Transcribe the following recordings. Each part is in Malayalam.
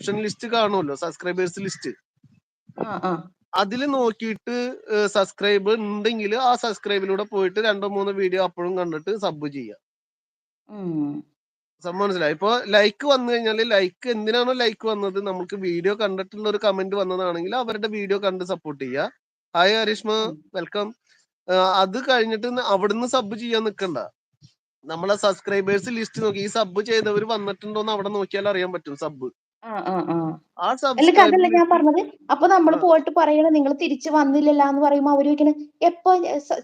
സബ്സ്ക്രിപ്ഷൻ ലിസ്റ്റ് കാണുമല്ലോ? സബ്സ്ക്രൈബേഴ്സ് ലിസ്റ്റ് അതിൽ നോക്കിയിട്ട് സബ്സ്ക്രൈബ് ഉണ്ടെങ്കിൽ ആ സബ്സ്ക്രൈബിലൂടെ പോയിട്ട് രണ്ടോ മൂന്നോ വീഡിയോ അപ്പോഴും കണ്ടിട്ട് സബ് ചെയ്യാം. മനസ്സിലായി? ഇപ്പൊ ലൈക്ക് വന്നു കഴിഞ്ഞാൽ ലൈക്ക് എന്തിനാണോ ലൈക്ക് വന്നത്? നമുക്ക് വീഡിയോ കണ്ടിട്ടുള്ള ഒരു കമന്റ് വന്നതാണെങ്കിൽ അവരുടെ വീഡിയോ കണ്ട് സപ്പോർട്ട് ചെയ്യുക ഹായ് ഹരീഷ്മ വെൽക്കം അത് കഴിഞ്ഞിട്ട് അവിടുന്ന് സബ് ചെയ്യാൻ നിൽക്കണ്ട നമ്മളെ സബ്സ്ക്രൈബേഴ്സ് ലിസ്റ്റ് നോക്കി. ഈ സബ് ചെയ്തവർ വന്നിട്ടുണ്ടോന്ന് അവിടെ നോക്കിയാൽ അറിയാൻ പറ്റും സബ് ആ ആ ആ. ആ അല്ല അതല്ല ഞാൻ പറഞ്ഞത്. അപ്പൊ നമ്മൾ ആ. പോയിട്ട് പറയണ നിങ്ങൾ തിരിച്ചു വന്നില്ലല്ലോ എന്ന് പറയുമ്പോ അവർ ചോദിക്കണ എപ്പോ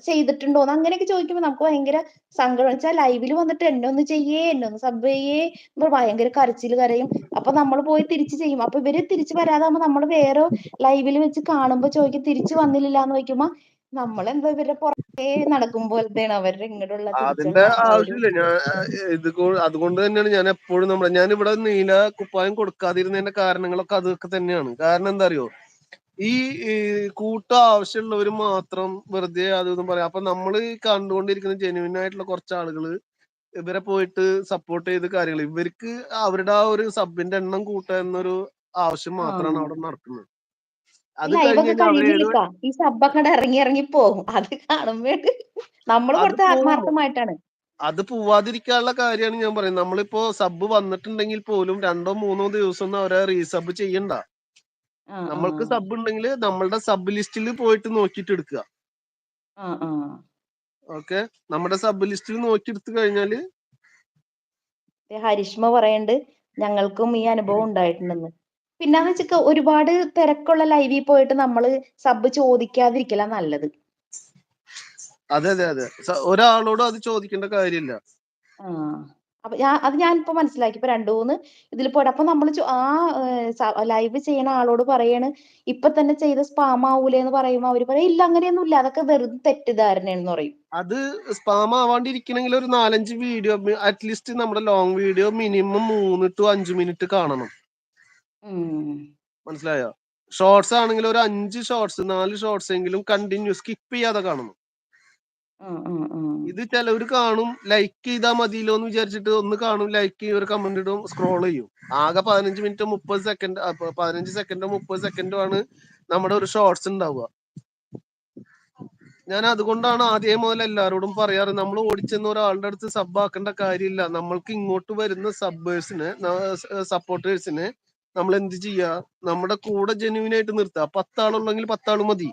ചെയ്തിട്ടുണ്ടോന്ന്? അങ്ങനെയൊക്കെ ചോദിക്കുമ്പോ നമുക്ക് ഭയങ്കര സങ്കടം. വെച്ചാ ലൈവിൽ വന്നിട്ട് എന്നെ ഒന്ന് ചെയ്യേ എന്നെ ഒന്ന് സബ് ചെയ്യേ എന്ന് ഭയങ്കര കരച്ചിൽ കരയും. അപ്പൊ നമ്മൾ പോയി തിരിച്ചു ചെയ്യും. അപ്പൊ ഇവർ തിരിച്ചു വരാതാകുമ്പോ നമ്മൾ വേറെ ലൈവിൽ വെച്ച് കാണുമ്പോ ചോദിക്കും തിരിച്ചു വന്നില്ല എന്ന് ചോദിക്കുമ്പോ നമ്മളെന്താ ഇവരുടെ പുറകെ നടക്കും പോലത്തെയാണ് അവരുടെ ഇങ്ങോട്ടുള്ള അതിന്റെ ആവശ്യമില്ല. ഞാൻ ഇത് അതുകൊണ്ട് തന്നെയാണ് ഞാൻ എപ്പോഴും നമ്മളെ ഞാൻ ഇവിടെ നീല കുപ്പായം കൊടുക്കാതിരുന്നതിന്റെ കാരണങ്ങളൊക്കെ അതൊക്കെ തന്നെയാണ്. കാരണം എന്താ അറിയോ? ഈ ഈ കൂട്ട ആവശ്യമുള്ളവർ മാത്രം വെറുതെ അതൊന്നും പറയാം. അപ്പൊ നമ്മൾ കണ്ടുകൊണ്ടിരിക്കുന്ന ജെനുവിൻ ആയിട്ടുള്ള കുറച്ച് ആളുകൾ ഇവരെ പോയിട്ട് സപ്പോർട്ട് ചെയ്ത് കാര്യങ്ങൾ ഇവർക്ക് അവരുടെ ആ ഒരു സബിന്റെ എണ്ണം കൂട്ടുക എന്നൊരു ആവശ്യം മാത്രമാണ് അവിടെ നടക്കുന്നത്. ഈ സബ്ബക്കട ഇറങ്ങി ഇറങ്ങി പോകും. അത് കാണുമ്പോ നമ്മൾ അത് കൊടുത്ത ആത്മാർത്ഥമായിട്ടാണ്. അത് പോവാതിരിക്കാനുള്ള കാര്യമാണ് ഞാൻ പറയുന്നത്. നമ്മളിപ്പോ സബ് വന്നിട്ടുണ്ടെങ്കിൽ പോലും രണ്ടോ മൂന്നോ ദിവസം ഒന്നും അവരെ റീസബ് ചെയ്യണ്ട. നമ്മൾക്ക് സബ് ഉണ്ടെങ്കിൽ നമ്മളുടെ സബ് ലിസ്റ്റിൽ പോയിട്ട് നോക്കിട്ട് എടുക്കുക. ഓക്കെ? നമ്മുടെ സബ് ലിസ്റ്റിൽ നോക്കി എടുത്തു കഴിഞ്ഞാൽ ഹരിഷ്മ പറയണ്ട് ഞങ്ങൾക്കും ഈ അനുഭവം ഉണ്ടായിട്ടുണ്ടെന്ന്. പിന്നെന്ന് വെച്ചാ ഒരുപാട് തിരക്കുള്ള ലൈവിൽ പോയിട്ട് നമ്മൾ സബ് ചോദിക്കാതിരിക്കല നല്ലത്. അതെ അതെ അതെ. ഒരാളോട് അത് ചോദിക്കേണ്ട കാര്യമില്ല. അപ്പൊ ഞാൻ അത് ഞാൻ ഇപ്പൊ മനസ്സിലാക്കി. ഇപ്പൊ രണ്ടു മൂന്ന് ഇതിൽ പോയിട്ട് അപ്പൊ നമ്മൾ ആ ലൈവ് ചെയ്യണ ആളോട് പറയാണ് ഇപ്പൊ തന്നെ ചെയ്ത സ്പാം ആവൂലേ എന്ന് പറയുമ്പോ അവർ പറയും ഇല്ല അങ്ങനെയൊന്നും ഇല്ല അതൊക്കെ വെറുതെ തെറ്റിദ്ധാരണയെന്ന് പറയും. അത് സ്പാം ആവാണ്ടിരിക്കണമെങ്കിൽ ഒരു നാലഞ്ച് വീഡിയോ അറ്റ്ലീസ്റ്റ് നമ്മുടെ ലോങ് വീഡിയോ മിനിമം മൂന്ന് ടു അഞ്ച് മിനിറ്റ് കാണണം. ഉം. മനസ്സിലായോ? ഷോർട്സ് ആണെങ്കിൽ ഒരു അഞ്ച് ഷോർട്സ് നാല് ഷോർട്സ് എങ്കിലും കണ്ടിന്യൂ സ്കിപ്പ് ചെയ്യാതെ കാണണം ഇത് ചിലവർ കാണും ലൈക്ക് ചെയ്താ മതിയല്ലോ എന്ന് വിചാരിച്ചിട്ട് ഒന്ന് കാണും ലൈക്ക് ചെയ്യും ഒരു കമന്റ് ഇടും സ്ക്രോൾ ചെയ്യും. ആകെ പതിനഞ്ച് മിനിറ്റ് മുപ്പത് സെക്കൻഡ് പതിനഞ്ച് സെക്കൻഡോ മുപ്പത് സെക്കൻഡോ ആണ് നമ്മുടെ ഒരു ഷോർട്സ് ഉണ്ടാവുക ഞാൻ അതുകൊണ്ടാണ് ആദ്യം മുതൽ എല്ലാവരോടും പറയാറ് നമ്മൾ ഓടിച്ചെന്ന ഒരാളുടെ അടുത്ത് സബ് ആക്കേണ്ട കാര്യമില്ല. നമ്മൾക്ക് ഇങ്ങോട്ട് വരുന്ന സബ്ബേഴ്സിന് സപ്പോർട്ടേഴ്സിന് നമ്മൾ എന്ത് ചെയ്യാ? നമ്മുടെ കൂടെ ജെന്യൂൻ ആയിട്ട് നിർത്തുക പത്താളുള്ളെങ്കിൽ പത്താൾ മതി.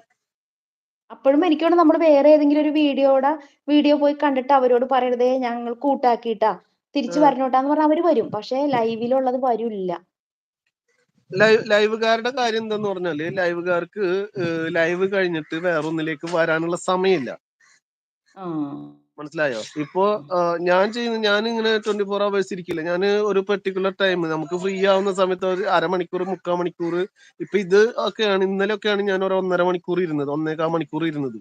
അപ്പോഴും എനിക്ക് തോന്നുന്നു നമ്മൾ വേറെ ഏതെങ്കിലും ഒരു വീഡിയോടെ വീഡിയോ പോയി കണ്ടിട്ട് അവരോട് പറയണതേ ഞങ്ങൾ കൂട്ടാക്കിട്ടാ തിരിച്ചു. വരണോട്ടാന്ന് പറഞ്ഞാൽ അവർ വരും. പക്ഷെ ലൈവിലുള്ളത് വരില്ല. ലൈവ് ലൈവുകാരുടെ കാര്യം എന്താന്ന് പറഞ്ഞാൽ ലൈവുകാർക്ക് ലൈവ് കഴിഞ്ഞിട്ട് വേറൊന്നിലേക്ക് വരാനുള്ള സമയമില്ല. മനസ്സിലായോ? ഇപ്പോ ഞാൻ ചെയ്യുന്ന ഞാൻ ഇങ്ങനെ ട്വന്റി ഫോർ അവേഴ്സ് ഇരിക്കില്ല. ഞാൻ ഒരു പെർട്ടിക്കുലർ ടൈം നമുക്ക് ഫ്രീ ആവുന്ന സമയത്ത് ഒരു അരമണിക്കൂർ മുക്കാൽ മണിക്കൂർ. ഇപ്പൊ ഇത് ഒക്കെയാണ് ഇന്നലെ ഒക്കെയാണ് ഞാൻ ഒരു ഒന്നര മണിക്കൂർ ഇരുന്നത് ഒന്നേകാൽ മണിക്കൂർ ഇരുന്നത്.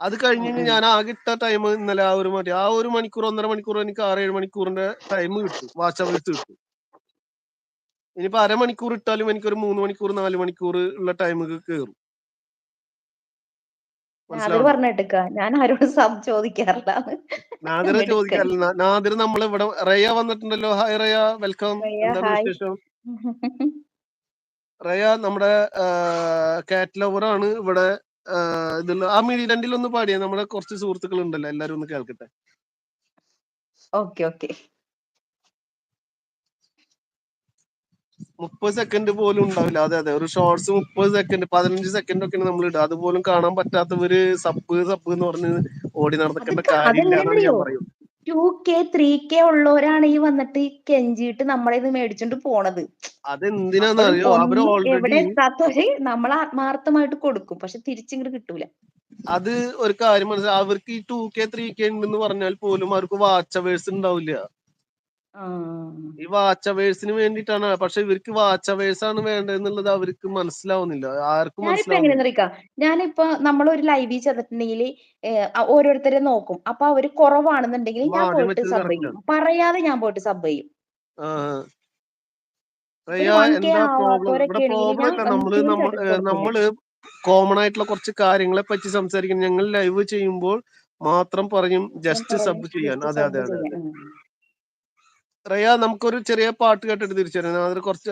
അത് കഴിഞ്ഞ് ഞാൻ ആകെ ഇട്ട ടൈം ഇന്നലെ ആ ഒരു മണി ആ ഒരു മണിക്കൂർ ഒന്നര മണിക്കൂർ എനിക്ക് ആറ് ഏഴ് മണിക്കൂറിന്റെ ടൈം കിട്ടും വാച്ച് അവേഴ്സ് കിട്ടും. ഇനിയിപ്പോ അരമണിക്കൂർ ഇട്ടാലും എനിക്കൊരു മൂന്ന് മണിക്കൂർ നാല് മണിക്കൂർ ഉള്ള ടൈം കയറും നാദിർ മനസ്സിലാവുണ്ടോ ഞാൻ ആരോട് ചോദിക്കാറില്ല. നാദിറ ചോദിക്കാറില്ല. നാദിർ നമ്മളെ ഇവിടെ റയ വന്നിട്ടുണ്ടല്ലോ. ഹായ് റയ. വെൽക്കം. വിശേഷം? റയ നമ്മുടെ കാറ്റ് ലവർ ആണ് ഇവിടെ ആ, മീഡിയ ആ മിഴി രണ്ടിലൊന്ന് പാടിയ. നമ്മുടെ കുറച്ച് സുഹൃത്തുക്കൾ ഉണ്ടല്ലോ എല്ലാരും ഒന്ന് കേൾക്കട്ടെ. Okay okay. മുപ്പത് സെക്കൻഡ് പോലും ഉണ്ടാവില്ല. അതെ അതെ. ഒരു ഷോർട്സ് മുപ്പത് സെക്കൻഡ് പതിനഞ്ച് സെക്കൻഡ് ഒക്കെ നമ്മൾ ഇടുക. അതുപോലും കാണാൻ പറ്റാത്തവര് സബ് സബ് എന്ന് പറഞ്ഞ് ഓടി നടക്കേണ്ട അതൊക്കെ കാര്യമില്ല എന്നാണ് ഞാൻ പറയും ടു കെ ത്രീ കെ ഉള്ളവരാണ് ഈ വന്നിട്ട് ഈ കെഞ്ചിയിട്ട് നമ്മളെ ഇത് മേടിച്ചോണ്ട് പോണത്. അതെന്തിനാന്ന് അപ്പോഴും അവർ എവിടെ എത്താത്തവര് നമ്മൾ ആത്മാർത്ഥമായിട്ട് കൊടുക്കും. പക്ഷെ തിരിച്ചിങ്ങോട്ട് കിട്ടൂല. അത് ഒരു കാര്യം മനസ്സിലായി അവർക്ക് ഈ ടു കെ ത്രീ കെ ഉണ്ടെന്ന് പറഞ്ഞാൽ പോലും അവർക്ക് വാച്ച് അവേഴ്സ് ഉണ്ടാവില്ല. ആ. ഈ വാച്ച് അവേഴ്സിന് വേണ്ടിയിട്ടാണ്. പക്ഷെ ഇവർക്ക് വാച്ച് അവേഴ്സ് ആണ് വേണ്ടതെന്നുള്ളത് അവർക്ക് മനസ്സിലാവുന്നില്ല. ആർക്കും ഞാനിപ്പോ മനസ്സിലാവുന്നില്ല. ഞാനിപ്പോ നമ്മൾ ഒരു ലൈവിൽ ചെന്നിട്ടുണ്ടെങ്കിൽ ഓരോരുത്തരെ നോക്കും. അപ്പൊ അവർ കുറവാണെന്നുണ്ടെങ്കിൽ ഞാൻ ആദ്യം പോയിട്ട് വെച്ചത് സബ് ചെയ്യും. പറയാതെ ഞാൻ പോയിട്ട് സബ് ചെയ്യും. ആ ഒരു റയ്യ, 1K എന്താ പ്രോബ്ലം ഇവിടെ ഞാൻ നമ്മൾ നമ്മ നമ്മൾ കോമൺ ആയിട്ടുള്ള കുറച്ച് കാര്യങ്ങളെ പറ്റി സംസാരിക്കും ഞങ്ങൾ ലൈവ് ചെയ്യുമ്പോൾ മാത്രം പറയും ഞാൻ ജസ്റ്റ് പറയും. സബ് ചെയ്യാൻ. ജസ്റ്റ് അതെ അതെ സബ് അതെ ചെയ്യാൻ. അതെ ഉം. റയ നമുക്കൊരു ചെറിയ പാട്ട് കേട്ടിട്ട് തിരിച്ചു വരാം. അതിൽ കുറച്ച്